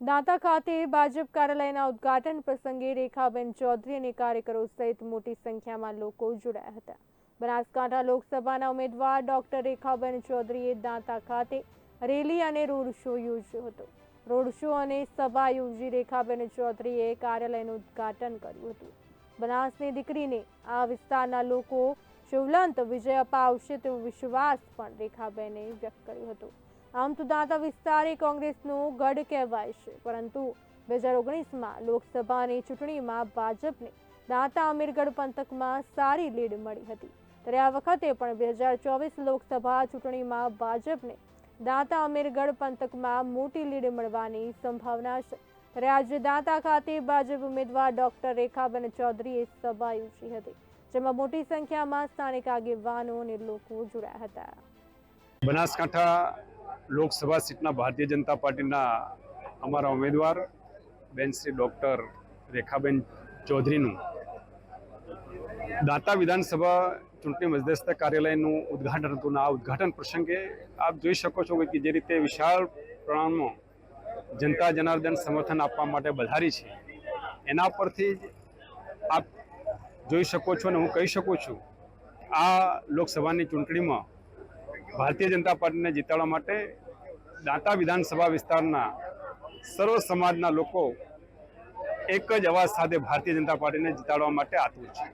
દાંતા ખાતે ભાજપ કાર્યાલયના ઉદ્ઘાટન પ્રસંગે રેખાબેન ચૌધરી અને કાર્યકરો સહિત મોટી સંખ્યામાં લોકો જોડાયા હતા. બનાસકાંઠા લોકસભાના ઉમેદવાર ડોક્ટર રેખાબેન ચૌધરીએ દાંતા ખાતે રેલી અને રોડ શો યોજ્યો હતો. રોડ શો અને સભા યોજી રેખાબેન ચૌધરીએ કાર્યાલયનું ઉદ્ઘાટન કર્યું હતું. બનાસની દીકરીને આ વિસ્તારના લોકો શિવલંત વિજય અપાવશે તેવો વિશ્વાસ પણ રેખાબેને વ્યક્ત કર્યો હતો. આમ તો દાંતા વિસ્તાર એ કોંગ્રેસનો ગઢ કહેવાય છે. પરંતુ બે હજાર ઓગણીસમાં લોકસભાની ચૂંટણીમાં ભાજપને દાંતા અમીરગઢ પંથકમાં સારી લીડ મળી હતી. ત્યારે આ વખતે પણ બે હજાર ચોવીસ લોકસભા ચૂંટણીમાં ભાજપને દાંતા અમીરગઢ પંથકમાં મોટી લીડ મળવાની સંભાવના છે. ત્યારે આજે દાંતા ખાતે ભાજપ ઉમેદવાર ડોક્ટર રેખાબેન ચૌધરીએ સભા યોજી હતી, જેમાં મોટી સંખ્યામાં સ્થાનિક આગેવાનો અને લોકો જોડાયા હતા. બનાસકાંઠા લોકસભા સીટના ભારતીય જનતા પાર્ટીના અમારા ઉમેદવાર, બેન શ્રી ડૉક્ટર રેખાબેન ચૌધરીનું દાંતા વિધાનસભા ચૂંટણી મધ્યસ્થ કાર્યાલયનું ઉદ્ઘાટન હતું. આ ઉદ્ઘાટન પ્રસંગે આપ જોઈ શકો છો કે જે રીતે વિશાળ પ્રમાણમાં જનતા જનાર્દન સમર્થન આપવા માટે બધારી છે. એના પરથી જ આપ જોઈ શકો છો અને હું કહી શકું છું, આ લોકસભાની ચૂંટણીમાં ભારતીય જનતા પાર્ટીને જીતાડવા માટે દાંતા વિધાનસભા વિસ્તારના સર્વ સમાજના લોકો એક જ અવાજ સાથે ભારતીય જનતા પાર્ટીને જીતાડવા માટે આતુર છે.